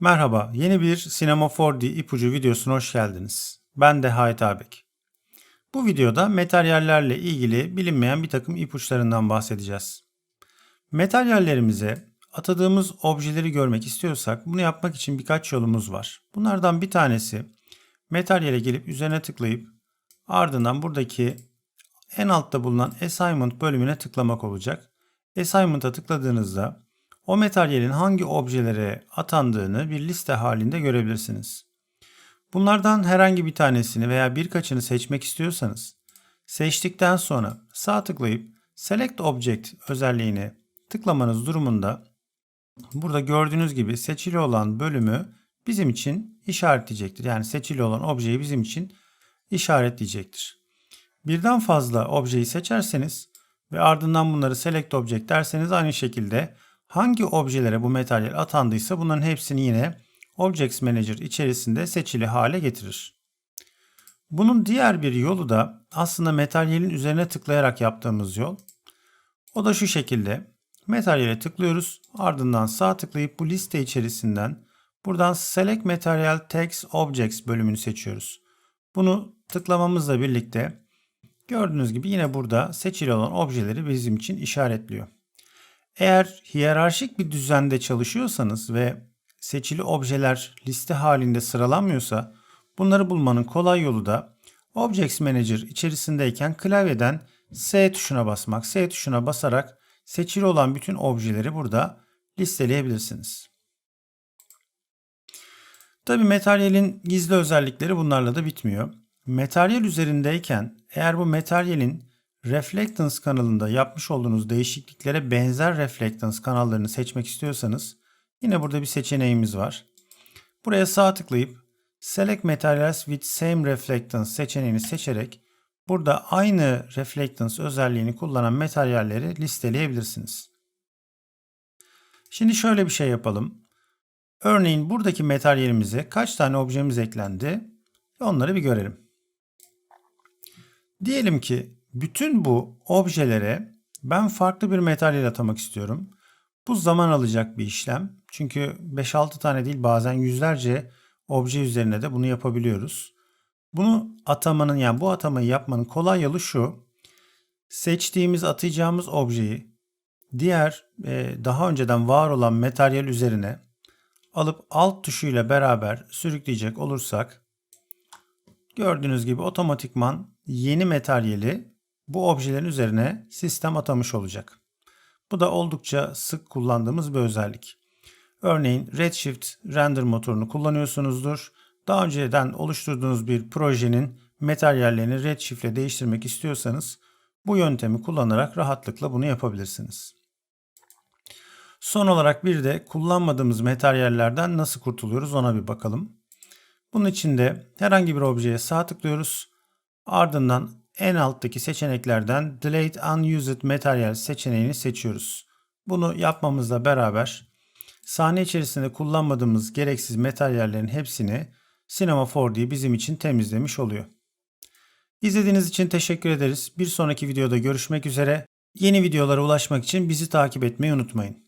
Merhaba, yeni bir Sinema 4D ipucu videosuna hoş geldiniz. Ben de Hayat Abek. Bu videoda materyallerle ilgili bilinmeyen bir takım ipuçlarından bahsedeceğiz. Materyallerimize atadığımız objeleri görmek istiyorsak bunu yapmak için birkaç yolumuz var. Bunlardan bir tanesi materyale gelip üzerine tıklayıp ardından buradaki en altta bulunan assignment bölümüne tıklamak olacak. Assignment'a tıkladığınızda o materyalin hangi objelere atandığını bir liste halinde görebilirsiniz. Bunlardan herhangi bir tanesini veya birkaçını seçmek istiyorsanız seçtikten sonra sağ tıklayıp Select Object özelliğine tıklamanız durumunda burada gördüğünüz gibi seçili olan bölümü bizim için işaretleyecektir. Yani seçili olan objeyi bizim için işaretleyecektir. Birden fazla objeyi seçerseniz ve ardından bunları select object derseniz aynı şekilde hangi objelere bu materyal atandıysa bunların hepsini yine Objects Manager içerisinde seçili hale getirir. Bunun diğer bir yolu da aslında materyalin üzerine tıklayarak yaptığımız yol. O da şu şekilde. Materyale tıklıyoruz. Ardından sağ tıklayıp bu liste içerisinden buradan Select Material Text Objects bölümünü seçiyoruz. Bunu tıklamamızla birlikte gördüğünüz gibi yine burada seçili olan objeleri bizim için işaretliyor. Eğer hiyerarşik bir düzende çalışıyorsanız ve seçili objeler liste halinde sıralanmıyorsa bunları bulmanın kolay yolu da Objects Manager içerisindeyken klavyeden S tuşuna basmak. S tuşuna basarak seçili olan bütün objeleri burada listeleyebilirsiniz. Tabi materyalin gizli özellikleri bunlarla da bitmiyor. Materyal üzerindeyken eğer bu materyalin Reflectance kanalında yapmış olduğunuz değişikliklere benzer Reflectance kanallarını seçmek istiyorsanız yine burada bir seçeneğimiz var. Buraya sağ tıklayıp Select Materials with Same Reflectance seçeneğini seçerek burada aynı Reflectance özelliğini kullanan materyalleri listeleyebilirsiniz. Şimdi şöyle bir şey yapalım. Örneğin buradaki materyalimize kaç tane objemiz eklendi? Onları bir görelim. Diyelim ki bütün bu objelere ben farklı bir materyal atamak istiyorum. Bu zaman alacak bir işlem. Çünkü 5-6 tane değil bazen yüzlerce obje üzerine de bunu yapabiliyoruz. Bunu atamanın yani bu atamayı yapmanın kolay yolu şu. Seçtiğimiz atayacağımız objeyi diğer e, daha önceden var olan materyal üzerine alıp alt tuşuyla beraber sürükleyecek olursak gördüğünüz gibi otomatikman yeni materyali bu objelerin üzerine sistem atamış olacak. Bu da oldukça sık kullandığımız bir özellik. Örneğin Redshift render motorunu kullanıyorsunuzdur. Daha önceden oluşturduğunuz bir projenin materyallerini Redshift ile değiştirmek istiyorsanız bu yöntemi kullanarak rahatlıkla bunu yapabilirsiniz. Son olarak bir de kullanmadığımız materyallerden nasıl kurtuluyoruz ona bir bakalım. Bunun için de herhangi bir objeye sağ tıklıyoruz. Ardından en alttaki seçeneklerden Delete Unused Material seçeneğini seçiyoruz. Bunu yapmamızla beraber sahne içerisinde kullanmadığımız gereksiz materyallerin hepsini Cinema 4D bizim için temizlemiş oluyor. İzlediğiniz için teşekkür ederiz. Bir sonraki videoda görüşmek üzere. Yeni videolara ulaşmak için bizi takip etmeyi unutmayın.